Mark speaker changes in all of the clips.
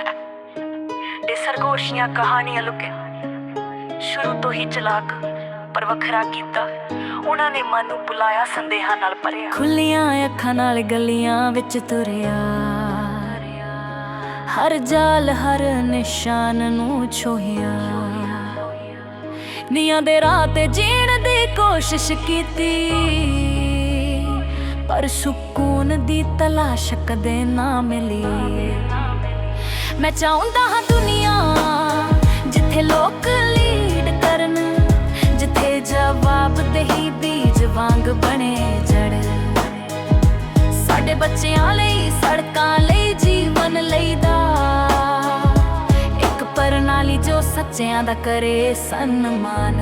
Speaker 1: ਇਹ ਸਰਗੋਸ਼ੀਆਂ ਕਹਾਣੀਆਂ ਲੁਕੇ। ਸ਼ੁਰੂ ਤੋਂ ਹੀ ਚਲਾਕ ਪਰ ਵੱਖਰਾ ਕੀਤਾ। ਉਹਨਾਂ ਨੇ ਮਨ ਨੂੰ ਬੁਲਾਇਆ, ਸੰਦੇਹਾਂ ਨਾਲ ਭਰਿਆ। ਖੁੱਲੀਆਂ ਅੱਖਾਂ ਨਾਲ ਗਲੀਆਂ ਵਿੱਚ ਤੁਰਿਆ। ਹਰ ਜਾਲ, ਹਰ ਨਿਸ਼ਾਨ ਨੂੰ ਛੋਹਿਆ। ਨੀਆਂ ਦੇ ਰਾਹ ਤੇ ਜੀਣ ਦੀ ਕੋਸ਼ਿਸ਼ ਕੀਤੀ। ਪਰ ਸਕੂਨ ਦੀ ਤਲਾਸ਼ ਕਦੇ ਨਾ ਮਿਲੀ। ਮੈਂ ਚਾਹੁੰਦਾ ਹਾਂ ਦੁਨੀਆ ਜਿੱਥੇ ਲੋਕ ਲੀਡ ਕਰਨ, ਜਿੱਥੇ ਜਵਾਬ ਦੇਹੀ ਬੀਜ ਵਾਂਗ ਬਣੇ ਜੜ। ਸਾਡੇ ਬੱਚਿਆਂ ਲਈ, ਸੜਕਾਂ ਲਈ ਜੀਵਨ ਲਈ ਦਾ ਇੱਕ ਪ੍ਰਣਾਲੀ ਜੋ ਸੱਚਿਆਂ ਦਾ ਕਰੇ ਸਨਮਾਨ।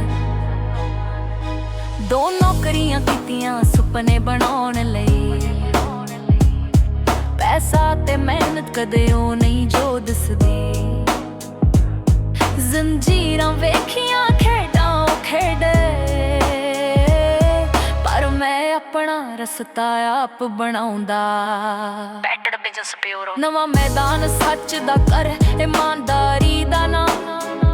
Speaker 1: ਦੋ ਨੌਕਰੀਆਂ ਕੀਤੀਆਂ ਸੁਪਨੇ ਬਣਾਉਣ ਲਈ। ਪੈਸਾ ਤੇ ਮਿਹਨਤ ਕਦੇ ਉਹ ਨਹੀਂ ਜੋ ਦਿਸਦੀ ਜ਼ੰਜੀਰਾਂ ਵੇਖੀਆਂ ਖੇਡਾਂ ਖੇਡੇ ਪਰ ਮੈਂ ਆਪਣਾ ਰਸਤਾ ਆਪ ਬਣਾਉਂਦਾ
Speaker 2: ਪੈਟਡ ਬਿਜ਼ਨਸ ਪਿਓਰੋ
Speaker 1: ਨਵਾਂ ਮੈਦਾਨ ਸੱਚ ਦਾ ਕਰ ਇਮਾਨਦਾਰੀ ਦਾ ਨਾਮ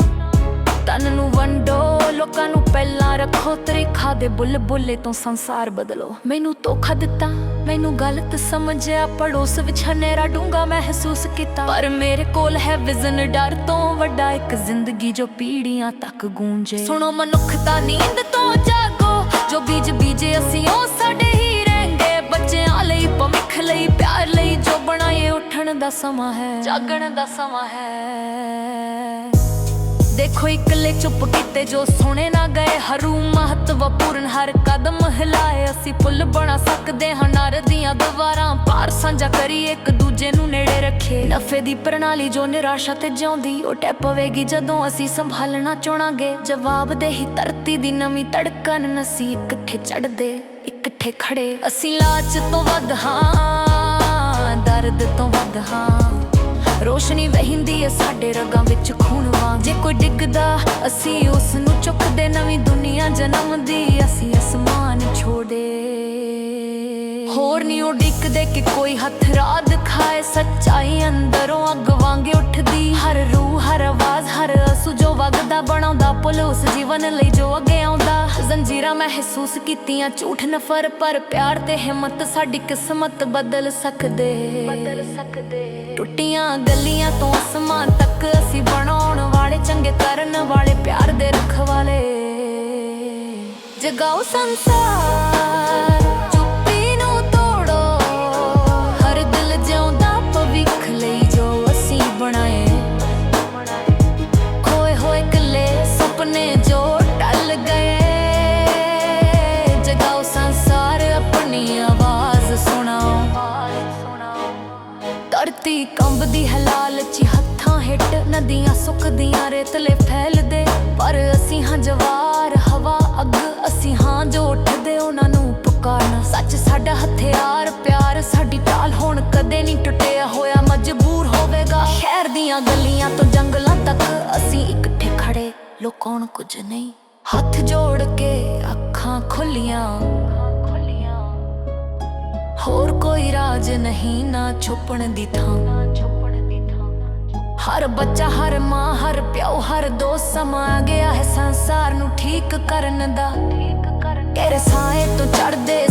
Speaker 1: ਤਨ ਨੂੰ ਵੰਡੋ ਲੋਕਾਂ ਨੂੰ ਪਹਿਲਾਂ ਰੱਖੋ ਤਰੀਖਾ ਦੇ ਬੁੱਲ ਬੁੱਲੇ ਤੋਂ ਸੰਸਾਰ ਬਦਲੋ ਮੈਨੂੰ ਧੋਖਾ ਦਿੱਤਾ ਮੈਨੂੰ ਗਲਤ ਸਮਝਿਆ, ਪੜੋਸ ਵਿੱਚ ਹਨੇਰਾ ਡੂੰਗਾ ਮਹਿਸੂਸ ਕੀਤਾ। ਪਰ ਮੇਰੇ ਕੋਲ ਹੈ ਵਿਜ਼ਨ, ਡਰ ਤੋਂ ਵੱਡਾ ਇੱਕ ਜ਼ਿੰਦਗੀ ਜੋ ਪੀੜੀਆਂ ਤੱਕ ਗੂੰਜੇ। ਸੁਣੋ ਮਨੁੱਖਤਾ ਨੀਂਦ ਤੋਂ ਜਾਗੋ, ਜੋ ਬੀਜ ਬੀਜੇ ਅਸੀਂ, ਉਹ ਸਾਡੇ ਹੀ ਰਹਿਣਗੇ। ਬੱਚਿਆਂ ਲਈ, ਭਵਿੱਖ ਲਈ, ਪਿਆਰ ਲਈ, ਜੋ ਬਣਾਏ ਉੱਠਣ ਦਾ ਸਮਾਂ ਹੈ, ਜਾਗਣ ਦਾ ਸਮਾਂ ਹੈ। ਦੇਖੋ ਇਕੱਲੇ ਚੁੱਪ ਕੀਤੇ ਜੋ ਸੁਣੇ ਨਾ ਗਏ। ਹਰੂ ਮਹੱਤਵਪੂਰਨ ਹਰ ਕਦਮ ਹਿਲਾਏ। ਅਸੀਂ ਪੁੱਲ ਬਣਾ ਸਕਦੇ ਹਾਂ, ਨਰ ਦੀਆਂ ਦੀਵਾਰਾਂ ਪਾਰ ਸਾਂਝਾ ਕਰੀਏ, ਇੱਕ ਦੂਜੇ ਨੂੰ ਨੇੜੇ ਰੱਖੇ। ਨਫੇ ਦੀ ਪ੍ਰਣਾਲੀ ਜੋ ਨਿਰਾਸ਼ਾ ਤੇ ਜਿਉਂਦੀ, ਉਹ ਟੈ ਪਵੇਗੀ ਜਦੋਂ ਅਸੀਂ ਸੰਭਾਲਣਾ ਚੁਣਾਂਗੇ। ਜਵਾਬ ਦੇ ਹੀ ਧਰਤੀ ਦੀ ਨਵੀਂ ਧੜਕਨ ਨਸੀ ਇਕੱਠੇ ਚੜਦੇ ਇਕੱਠੇ ਖੜੇ ਅਸੀਂ ਲਾਚ ਤੋਂ ਵੱਧ ਹਾਂ, ਦਰਦ ਤੋਂ ਵੱਧ ਹਾਂ। ਰੋਸ਼ਨੀ ਵਹਿੰਦੀ ਏ ਸਾਡੇ ਰਗਾਂ ਵਿੱਚ ਖੂਨ ਵਾਂਗ। ਜੇ ਕੋਈ ਡਿੱਗਦਾ, ਅਸੀਂ ਉਸ ਨੂੰ ਚੁੱਕਦੇ। ਨਵੀਂ ਦੁਨੀਆ ਜਨਮਦੀ, ਅਸੀਂ ਅਸਮਾਨ ਛੋੜੇ। ਹੋਰ ਨਹੀਂ ਉਡੀਕਦੇ ਕਿ ਕੋਈ ਹਥਰਾ ਦਿਖਾਏ। ਸੱਚਾਈ ਅੰਦਰੋਂ ਅੱਗ ਵਾਂਗੇ ਉੱਠਦੀ। ਹਰ ਰੂਹ ਹਰ ਆਵਾਜ਼ ਹਰ ਅਸੂ ਜੋ ਵਗਦਾ ਬਣਾਉਂਦਾ ਪੁਲ ਉਸ ਜੀਵਨ ਲਈ ਜੋ ਅੱਗੇ ਆਉਂਦਾ। ਜ਼ੰਜੀਰਾਂ ਮਹਿਸੂਸ ਕੀਤੀਆਂ ਝੂਠ ਨਫਰ ਪਰ ਪਿਆਰ ਤੇ ਹਿੰਮਤ ਸਾਡੀ ਕਿਸਮਤ ਬਦਲ ਸਕਦੇ। ਬਦਲ ਸਕਦੇ। ਟੁੱਟੀਆਂ ਗਲੀਆਂ ਤੋਂ ਅਸਮਾਨ ਤੱਕ ਅਸੀਂ ਬਣਾਉਣ ਵਾਲੇ ਚੰਗੇ ਕਰਨ ਵਾਲੇ ਪਿਆਰ ਦੇ ਰਖਵਾਲੇ ਜਗਾਓ ਸੰਸਾਰ। ਧਰਤੀ ਕੰਬਦੀ ਹੈ ਲਾਲਚੀ, ਹੱਥਾਂ ਹੇਠ ਨਦੀਆਂ ਸੁੱਕਦੀਆਂ, ਰੇਤਲੇ ਫੈਲਦੇ। ਪਰ ਅਸੀਂ ਹਾਂ ਜਵਾਰ, ਹਵਾ ਅੱਗ, ਅਸੀਂ ਹਾਂ ਜੋ ਉੱਠਦੇ, ਉਹਨਾਂ ਨੂੰ ਪੁਕਾਰਨਾ। ਸੱਚ ਸਾਡਾ ਹਥਿਆਰ, ਪਿਆਰ ਸਾਡੀ ਢਾਲ ਹੁਣ ਕਦੇ ਨਹੀਂ ਟੁੱਟਿਆ ਹੋਇਆ, ਮਜਬੂਰ ਹੋਵੇਗਾ। ਸ਼ਹਿਰ ਦੀਆਂ ਗਲੀਆਂ ਤੋਂ ਜੰਗਲਾਂ ਤੱਕ ਅਸੀਂ ਇਕੱਠੇ ਖੜੇ ਲੋਕਾਂ ਕੁਝ ਨਹੀਂ। ਹੱਥ ਜੋੜ ਕੇ ਅੱਖਾਂ ਖੁੱਲੀਆਂ। ਹੋਰ ਕੋਈ ਰਾਜ ਨਹੀਂ ਨਾ ਛੁਪਣ ਦੀ ਥਾਂ। ਹਰ ਬੱਚਾ ਹਰ ਮਾਂ ਹਰ ਪਿਓ ਹਰ ਦੋਸਤ ਸਮਾ ਗਿਆ ਹੈ ਸੰਸਾਰ ਨੂੰ ਠੀਕ ਕਰਨ ਦਾ। ਤੇਰੇ ਸਾਏ ਤੋਂ ਚੜਦੇ